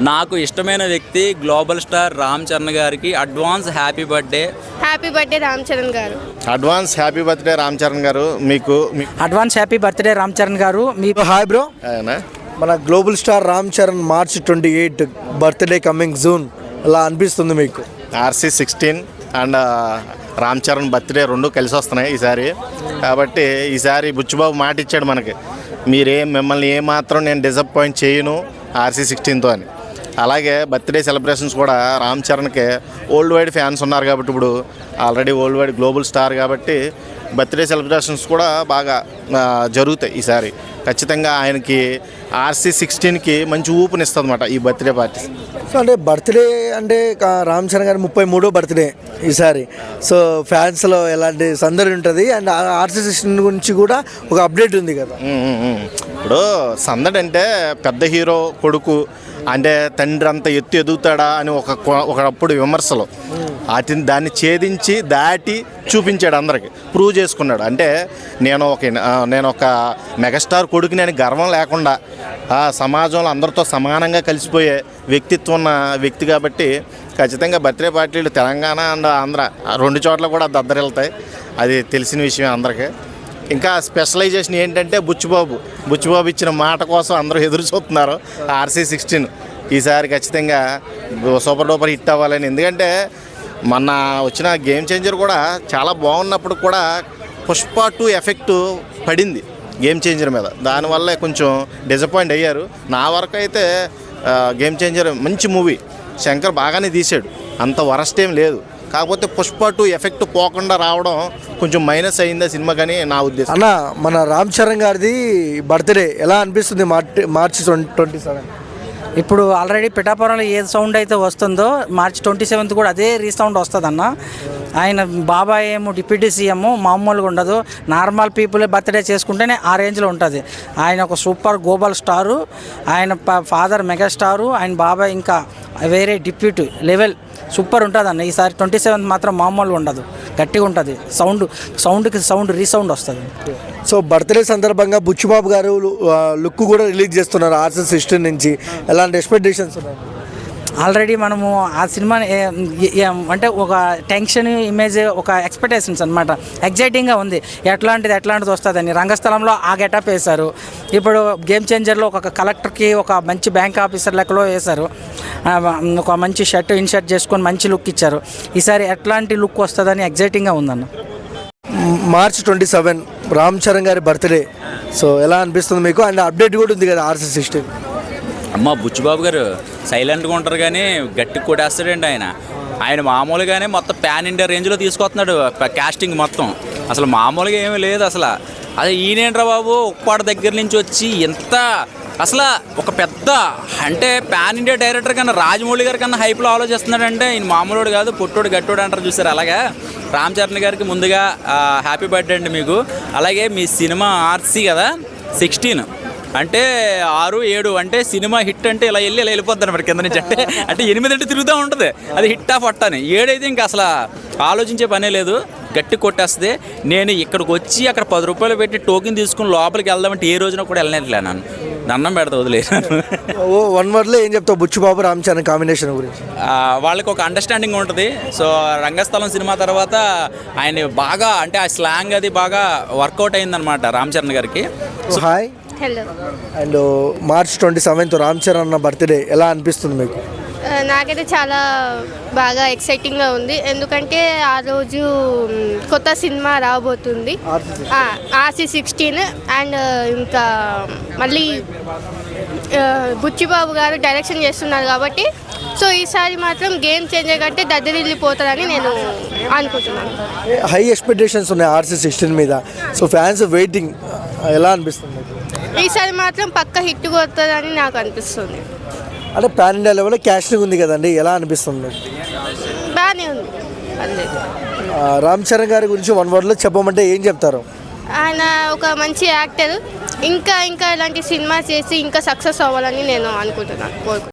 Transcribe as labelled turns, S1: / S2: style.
S1: నాకు ఇష్టమైన వ్యక్తి గ్లోబల్ స్టార్ రామ్ చరణ్ గారికి advance happy birthday.
S2: Happy birthday Ram Charan garu.
S3: Advance happy birthday Ram Charan garu మీకు మీ-
S4: advance happy birthday Ram Charan garu మీ
S5: hi bro. మన global star Ram Charan March twenty eight birthday coming June అలా అనిపిస్తుంది మీకు?
S3: RC sixteen and Ram Charan birthday రెండు కలిసి వస్తున్నాయి ఈసారి. కాబట్టి ఈసారి బుచ్చిబాబు మాట ఇచ్చాడు మనకి. మీరేం మిమ్మల్ని ఏమాత్రం నేను డిసప్పాయింట్ చేయను ఆర్సీ సిక్స్టీన్తో అని. అలాగే బర్త్డే సెలబ్రేషన్స్ కూడా రామ్ చరణ్కి ఓల్డ్ వైడ్ ఫ్యాన్స్ ఉన్నారు కాబట్టి ఇప్పుడు already worldwide global star కాబట్టి బర్త్డే సెలబ్రేషన్స్ కూడా బాగా జరుగుతాయి ఈసారి. ఖచ్చితంగా ఆయనకి ఆర్సీ సిక్స్టీన్కి మంచి ఊపునిస్తుంది అనమాట ఈ బర్త్డే పార్టీ.
S5: సో అంటే బర్త్డే అంటే రామ్ చరణ్ గారి ముప్పై మూడో బర్త్డే ఈసారి. సో ఫ్యాన్స్లో ఎలాంటి సందడి ఉంటుంది అండ్ ఆర్సీ గురించి కూడా ఒక అప్డేట్ ఉంది కదా.
S3: ఇప్పుడు సందడి అంటే పెద్ద హీరో కొడుకు అంటే తండ్రి అంత ఎత్తు ఎదుగుతాడా అని ఒక ఒకప్పుడు విమర్శలు. వాటిని దాన్ని ఛేదించి దాటి చూపించాడు అందరికి. ప్రూవ్ చేసుకున్నాడు. అంటే నేను ఒక నేను ఒక మెగాస్టార్ కొడుకుని అని గర్వం లేకుండా ఆ, సమాజంలో అందరితో సమానంగా కలిసిపోయే వ్యక్తిత్వం ఉన్న వ్యక్తి కాబట్టి ఖచ్చితంగా బర్త్డే పార్టీలు తెలంగాణ అండ్ ఆంధ్ర రెండు చోట్ల కూడా దద్దరిల్తాయి అది తెలిసిన విషయం అందరికీ. ఇంకా స్పెషలైజేషన్ ఏంటంటే బుచ్చిబాబు. బుచ్చిబాబు ఇచ్చిన మాట కోసం అందరూ ఎదురు చూస్తున్నారు. RC sixteen. ఈసారి ఖచ్చితంగా సూపర్ డూపర్ హిట్ అవ్వాలని. ఎందుకంటే మొన్న వచ్చిన గేమ్ చేంజర్ కూడా చాలా బాగున్నప్పుడు కూడా పుష్ప టూ ఎఫెక్ట్ పడింది గేమ్ చేంజర్ మీద. దానివల్ల కొంచెం డిసప్పాయింట్ అయ్యారు. నా వరకు అయితే గేమ్ చేంజర్ మంచి మూవీ. శంకర్ బాగానే తీశాడు. అంత వరస్ట్ ఏం లేదు. కాకపోతే పుష్ప టూ ఎఫెక్ట్ పోకుండా రావడం కొంచెం మైనస్ అయిందా సినిమా కానీ నా ఉద్దేశం.
S5: అన్న మన రామ్ చరణ్ గారిది బర్త్డే. ఎలా అనిపిస్తుంది మార్చి మార్చి ట్వంటీ సెవెన్?
S4: ఇప్పుడు ఆల్రెడీ పిఠాపురంలో ఏ సౌండ్ అయితే వస్తుందో మార్చి ట్వంటీ సెవెంత్ కూడా అదే రీసౌండ్ వస్తుంది అన్న ఆయన బాబాయ్ ఏమో డిప్యూటీ సీఎం మామూలుగా ఉండదు. నార్మల్ పీపుల్ బర్త్డే చేసుకుంటేనే ఆ రేంజ్లో ఉంటుంది. ఆయన ఒక సూపర్ గ్లోబల్ స్టారు ఆయన ఫాదర్ మెగాస్టారు ఆయన బాబాయ్ ఇంకా వేరే డిప్యూటీ లెవెల్ సూపర్ ఉంటుంది అన్న ఈసారి ట్వంటీ సెవెంత్ మాత్రం మామూలుగా ఉండదు. గట్టిగా ఉంటుంది. సౌండ్ సౌండ్కి సౌండ్ రీసౌండ్ వస్తుంది.
S5: సో బర్త్డే సందర్భంగా బుచ్చిబాబు గారు లుక్ కూడా రిలీజ్ చేస్తున్నారు ఆర్సీ సిక్స్టీన్ నుంచి. ఎలాంటి ఎక్స్పెక్టేషన్స్ ఉన్నాయి?
S4: ఆల్రెడీ మనము ఆ ఏ- అంటే ఒక టెన్షన్ ఇమేజ్ ఒక ఎక్స్పెక్టేషన్స్ అనమాట ఎగ్జైటింగ్గా ఉంది. ఎట్లాంటిది ఎట్లాంటిది వస్తుందని. రంగస్థలంలో ఆ గెటప్ వేశారు. ఇప్పుడు గేమ్ చేంజర్లో ఒక కలెక్టర్కి ఒక మంచి బ్యాంక్ ఆఫీసర్ లెక్కలో వేశారు. ఒక మంచి షర్ట్ ఇన్షర్ట్ చేసుకొని మంచి లుక్ ఇచ్చారు. ఈసారి ఎట్లాంటి లుక్ వస్తుందని ఎగ్జైటింగ్గా ఉందన్న.
S5: March twenty seven Ram Charan గారి బర్త్డే. సో ఎలా అనిపిస్తుంది మీకు? అండ్ అప్డేట్ కూడా ఉంది కదా ఆర్సీ సిక్స్టీన్.
S1: అమ్మ బుచ్చిబాబు గారు సైలెంట్గా ఉంటారు కానీ గట్టి కొట్టేస్తాడండి ఆయన. ఆయన మామూలుగానే మొత్తం ప్యాన్ ఇండియా రేంజ్లో తీసుకొస్తున్నాడు కాస్టింగ్ మొత్తం. అసలు మామూలుగా ఏమీ లేదు అసలు. అదే ఈయనేంట్రా బాబు? ఉప్పాడ దగ్గర నుంచి వచ్చి ఎంత అసలు ఒక పెద్ద అంటే పాన్ ఇండియా డైరెక్టర్ కన్నా రాజమౌళి గారి కన్నా హైప్లో ఆలోచిస్తున్నాడంటే ఈయన మామూలుడు కాదు పుట్టోడు గట్టోడు అంటారు చూసారు. అలాగా రామ్ చరణ్ గారికి ముందుగా హ్యాపీ బర్త్డే అండి మీకు. అలాగే మీ సినిమా ఆర్సీ కదా సిక్స్టీన్ అంటే ఆరు ఏడు అంటే సినిమా హిట్ అంటే ఇలా వెళ్ళి ఇలా వెళ్ళిపోద్ది అనమాట కింద నుంచి. అంటే అంటే ఎనిమిది అంటే తిరుగుతూ ఉంటుంది. అది హిట్ ఆఫ్ అట్ట అని ఏడైతే ఇంకా అసలు ఆలోచించే పనే లేదు. గట్టి కొట్టేస్తుంది. నేను ఇక్కడికి వచ్చి అక్కడ పది రూపాయలు పెట్టి టోకెన్ తీసుకుని లోపలికి వెళ్దామంటే ఏ రోజున కూడా వెళ్ళలేదు నన్ను. దండం పెడతా వదిలేదు
S5: ఓ వన్ వర్డ్లో ఏం చెప్తావు? బుచ్చిబాబు రామ్ చరణ్ కాంబినేషన్ గురించి.
S1: వాళ్ళకి ఒక అండర్స్టాండింగ్ ఉంటుంది. సో రంగస్థలం సినిమా తర్వాత ఆయన బాగా అంటే ఆ స్లాంగ్ అది బాగా వర్కౌట్ అయిందనమాట రామ్ చరణ్ గారికి.
S5: So hi
S2: hello
S5: and March twenty seventh Ram Charan అన్న బర్త్డే ఎలా అనిపిస్తుంది మీకు?
S2: నాకైతే చాలా బాగా ఎక్సైటింగ్గా ఉంది. ఎందుకంటే ఆ రోజు కొత్త సినిమా రాబోతుంది. ఆర్సీ సిక్స్టీన్ అండ్ ఇంకా మళ్ళీ బుచ్చిబాబు గారు డైరెక్షన్ చేస్తున్నారు కాబట్టి సో ఈసారి మాత్రం గేమ్ చేంజర్ కంటే దద్దరిల్లిపోతారని నేను అనుకుంటున్నాను.
S5: హై ఎక్స్పెక్టేషన్స్ ఉన్నాయి ఆర్సీ సిక్స్టీన్ మీద. సో ఫ్యాన్స్ వెయిటింగ్ ఎలా అనిపిస్తుంది?
S2: ఈసారి మాత్రం పక్క హిట్ కొడుతుందని నాకు అనిపిస్తుంది.
S5: అంటే పాన్ ఇండియా లెవెల్లో క్యాస్టింగ్ ఉంది కదండి. ఎలా అనిపిస్తుంది? మీకు?
S2: బాగానే ఉంది. పర్లేదు
S5: ఆ, రామ్ చరణ్ గారి గురించి వన్ వర్డ్లో చెప్పమంటే ఏం చెప్తారు?
S2: ఆయన ఒక మంచి యాక్టర్. ఇంకా ఇంకా ఇలాంటి సినిమా చేసి ఇంకా సక్సెస్ అవ్వాలని నేను అనుకుంటున్నాను కోరుకుంటున్నాను